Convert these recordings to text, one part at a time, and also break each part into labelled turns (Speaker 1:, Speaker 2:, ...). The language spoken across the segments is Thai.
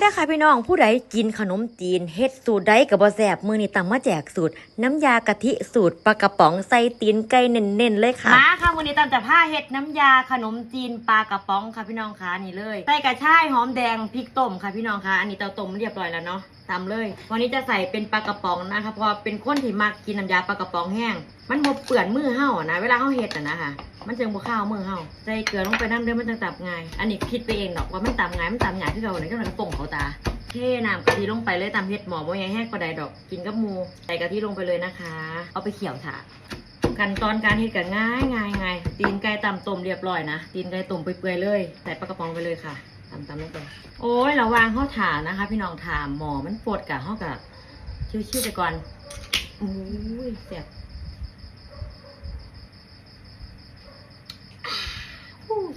Speaker 1: เด้อค่ะพี่น้องผู้ใดกินขนมจีนเฮ็ดสูตรใดกับบ่แซ่บมือนี่ตำมาแจกสูตร น้ำยากะทิสูตรปลากระป๋องใส่ตีนไก่เน้นๆเลยค่ะมาค่ะวันนี้ตำจากผ้าเฮ็ดน้ำยาขนมจีนปลากระป๋องค่ะพี่น้องค่ะนี่เลยใส่กระชายหอมแดงพริกต้มค่ะพี่น้องค่ะอันนี้เตาต้มเรียบร้อยแล้วเนาะตามเลย วันนี้จะใส่เป็นปลากระป๋องนะคะเพราะเป็นคนที่มักกินน้ำยาปลากระป๋องแห้ง มันบ่เปื่อนมือเฮานะเวลาเฮาเฮ็ดอะนะคะมันจึงบ่ข้าวมือเฮาใส่เกลือลงไปน้ำเด้อมันจังตับง่ายอันนี้คิดไปเองดอกว่ามันตำง่ายมันตำง่ายที่เราเนี่ยก็มันป่งเขาตา เทน้ำกะทิลงไปเลยตำเฮ็ดหมอบ่ยังแห้งกว่าใดดอก กินกับหมูใส่กะทิลงไปเลยนะคะ เอาไปเขี่ยวถาขั้นตอนการเฮ็ดก็ง่ายง่ายง่ายตีนไก่ตำต้มเรียบร้อยนะ ตีนไก่ต้มเปื่อยๆเลย ใส่ปลากระป๋องไปเลยค่ะตำตำลงไปโอ้ยระวางข้าวถานะคะ พี่น้องถามหมอมันปวดกะห้อกะชิวๆไปก่อนอุ้ยเสียบ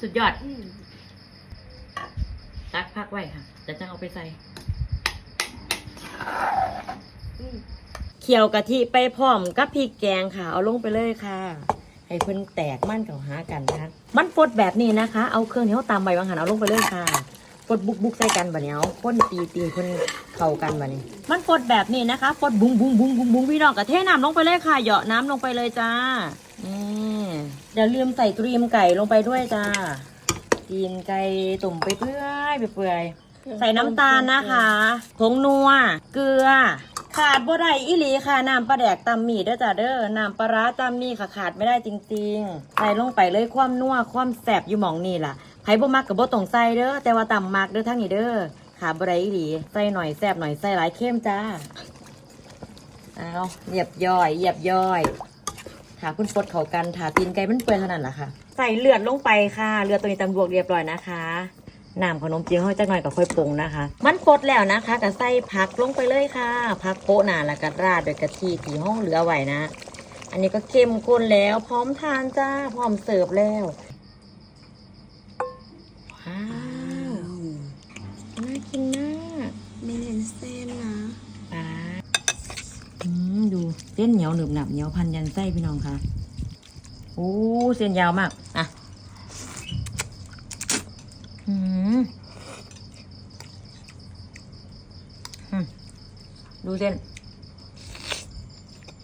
Speaker 1: สุดยอด ตักพักไว้ค่ะจะจะเอาไปใส่เคี่ยวกะทิไปพร้อมกับพริกแกงค่ะ เอาลงไปเลยค่ะ ให้เพิ่นแตกมันเก่าหากันนะคะมันฟดแบบนี้นะคะ เอาเครื่องที่เขาตำใบวางหันเอาลงไปเลยค่ะฟดบุกบุกใส่กันบะเนี้ยพ่นตีตีเพิ่นเข้ากันบะนี้ มันฟดแบบนี้นะคะฟดบุ้งบุ้งบุ้งบุ้งบุ้งพี่น้องกะเทน้ำลงไปเลยค่ะ เหยาะน้ำลงไปเลยจ้านี่เดี๋ยวลืมใส่ตรีมไก่ลงไปด้วยจ้าตีนไก่ตุ่มไปเปื่อ ยไปเปื่อยใส่น้ำตาลนะคะผงนัว เกลือ ขาดบ่ได้อีหลีค่ะ น้ำปลาแดกตำหมี่เด้อจ้าเด้อ น้ำปลาร้าตำหมี่ค่ะขาดไม่ได้จริงๆ ใส่ลงไปเลยความนัวความแสบอยู่หมองนี่ล่ะไผบ่มักกับบ่ต้องใส่เด้อ แต่ว่าตำมักเด้อทั้งนี้เด้อ ขาดบ่ได้อีหลี ใส่หน่อยแสบหน่อยใส่หลายเข้มจ้า เอาเหยียบย่อยเหยียบย่อยถาคุณฟดเขากันถาตีนไก่มันเปื่อยเท่านั้นล่ะค่ะ ใส่เลือดลงไปค่ะ เลือดตัวนี้ตำรวจเรียบร้อยนะคะ น้ำขนมจีนห้อยจักหน่อยกับค่อยปรุงนะคะ มันฟดแล้วนะคะก็ใส่ผักลงไปเลยค่ะผักโปะหนาแล้วก็ราดด้วยกะทิที่ห้องเหลือไว้นะ อันนี้ก็เข้มข้นแล้ว พร้อมทานจ้าพร้อมเสิร์ฟแล้วว้าวน่ากินมาก
Speaker 2: ไม่เห็นเส้นนะ
Speaker 1: ปลาอืมดูเส้นเหนียวหนึบหนับเหนียวพันยันไส้พี่น้องค่ะโอ้เส้นยาวมากอะ อืมอืมดูเส้น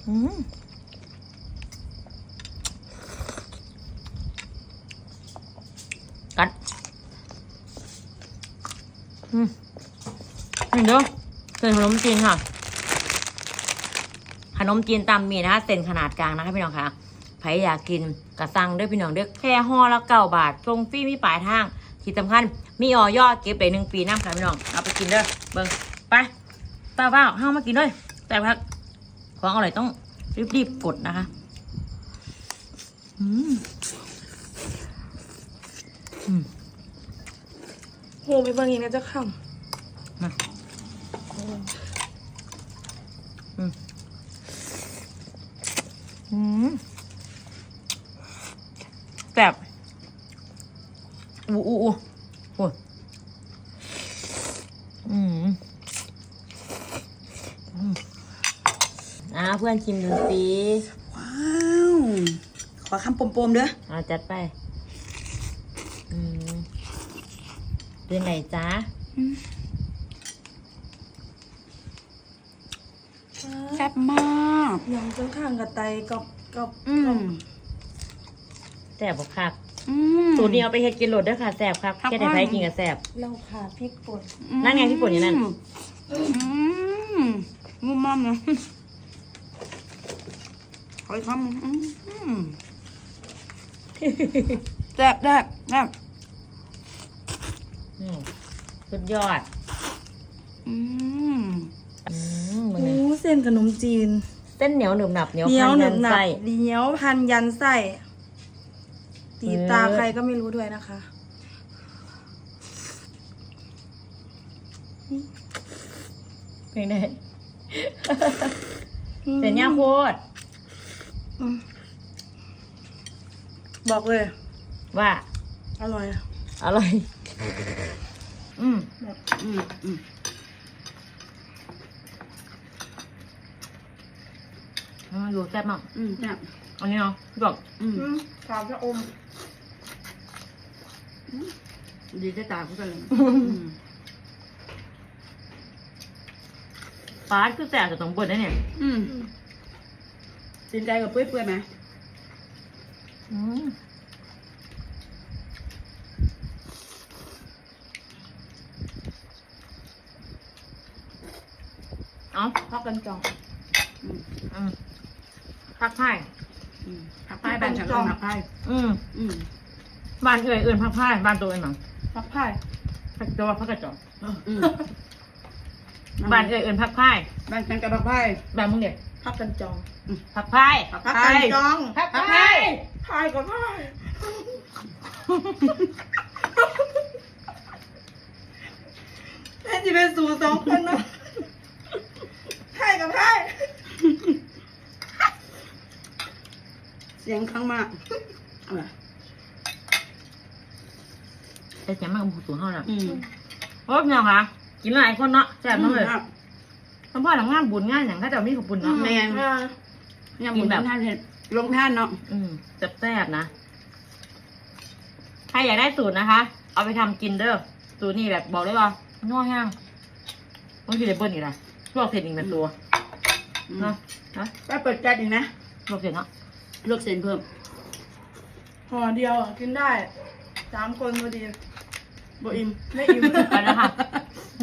Speaker 1: อืมกัด อืมนี่เด้อเส้นขนมจีนค่ะ ขนมจีนตำมีนะคะเส้นขนาดกลางนะคะพี่น้องค่ะใครอยากกินกระซังเด้วยพี่น้องเด้อแค่ห่อละเก้าบาทตรงฟรีมีปลายทาง ที่สำคัญมีออยอดเก็บได้หนึ่งปีน้ำค่ะพี่น้องเอาไปกินเด้อเบิ่งไปตาเปล่าห้ามากินด้วยแต่พักของอร่อยต้องรีบๆกดนะคะอืมอืม
Speaker 2: โหไปเบิ่งอีกนะเจ้าค่ะ
Speaker 1: มาอืมอืมแซ่บ อู้อู้อู้โอ้ยอืมอืมอ่าเพื่อนชิมดูสิ
Speaker 2: ว้าวขอคำปมๆเด้อ
Speaker 1: อ่าจัดไป อืมเป็นไหนจ๊ะ
Speaker 2: แซ่บมากยังเจ้าข้างกับไตกับกับ
Speaker 1: อืม
Speaker 2: กับ
Speaker 1: แซ่บบ่คัก
Speaker 2: อืม
Speaker 1: สูตรนี้เอาไปเฮ็ดกินโหลดเด้วยค่ะแซ่บครับ
Speaker 2: ครับ
Speaker 1: แค่แต่ไผกินกับแซ่บ
Speaker 2: เราขาดพริกป่น
Speaker 1: นั่นไงพริกป่นอยู่นั่น
Speaker 2: อืมงุ่มมั่มนะขออีกคำหนึ่งอืมแซ่บแซ่บแซ่บ
Speaker 1: อืมสุดยอด
Speaker 2: อืม
Speaker 1: อืมมึง
Speaker 2: โอ้
Speaker 1: นี่
Speaker 2: เส้นขนมจีน
Speaker 1: เส้นเหนียวหนึบหนับเหนียว
Speaker 2: เหนียว
Speaker 1: พัน
Speaker 2: หนึ
Speaker 1: ยั
Speaker 2: บ
Speaker 1: น
Speaker 2: หนับ
Speaker 1: ไส้
Speaker 2: เหนียวพันยันไส้ ตี
Speaker 1: เออ
Speaker 2: ตาใครก็ไม่รู้ด้วยนะคะ
Speaker 1: เป็นไงเส้นย่างโคตร
Speaker 2: อืมบอกเลย
Speaker 1: ว่า
Speaker 2: อร่อยอะ
Speaker 1: อร่อยอืม
Speaker 2: แบบอืมอืม
Speaker 1: อืมอยู่แซ่บมาก
Speaker 2: อืมเนี่ย
Speaker 1: อันนี้เนาะพี่บอก
Speaker 2: อืมขาวจะอมดีจะตาพูดกันเลยอืม
Speaker 1: ปลาคือแสบจะต้องเบิดได้เนี่ย
Speaker 2: อืมตีนไก่กับเปื่อยๆไหม
Speaker 1: อืมเอา
Speaker 2: พักกันจองอืม
Speaker 1: อืมพักไพ่
Speaker 2: อืมผักพายบ้านฉันก็ผักพาย
Speaker 1: อืม
Speaker 2: อืม
Speaker 1: บ้านเอื่อยเอื่นพักไพ่บ้านตัวเองหนัง
Speaker 2: ผักพาย
Speaker 1: พักตัวพักกระจอก
Speaker 2: อืม
Speaker 1: บ้านเอื่อยเอื่นพักไพ่
Speaker 2: บ้านฉันกับผักพาย
Speaker 1: บ้านมึงเด็ก
Speaker 2: พักกันจอง
Speaker 1: พักไพ่
Speaker 2: ผักกันจอง
Speaker 1: พักไพ่
Speaker 2: พายกับพายแม่จะเป็นสูสองคนเนาะพายกับพายเสียงข้างมากเอาล่ะ
Speaker 1: แต่เสียงมันกับผู้สูงเท่าน่ะ
Speaker 2: อืม
Speaker 1: โอ้ยเนี่ยค่ะกินหลายคนเนาะแซ่บเนาะเลย
Speaker 2: ครับ
Speaker 1: ทำพ่อหลังงานบุญงานอย่างก็จะมีขอบคุณเนาะ
Speaker 2: แม่นยังหมุนแบบ ท่านเห็นลงท่านเนาะ
Speaker 1: อืมแซ่บๆนะ ใครอยากได้สูตรนะคะ เอาไปทำกินเด้อ สูตรนี่แบบบอกเลยว่านัวแห้งต้องกินเลเบิ้ลอีกนะลวกเสร็จอีกเป็นตัว
Speaker 2: อืม
Speaker 1: เนาะนะ
Speaker 2: ไปเปิดแก๊สอีกนะ
Speaker 1: ลวกเสร็จเนาะ
Speaker 2: ลวกเส้นเพิ่ม
Speaker 3: ห่อเดียวอะกินได้สามคนพอดี
Speaker 2: บ่อิ่ม
Speaker 3: ไม่อิ่ม
Speaker 1: ไปแล้วค่ะ
Speaker 2: อ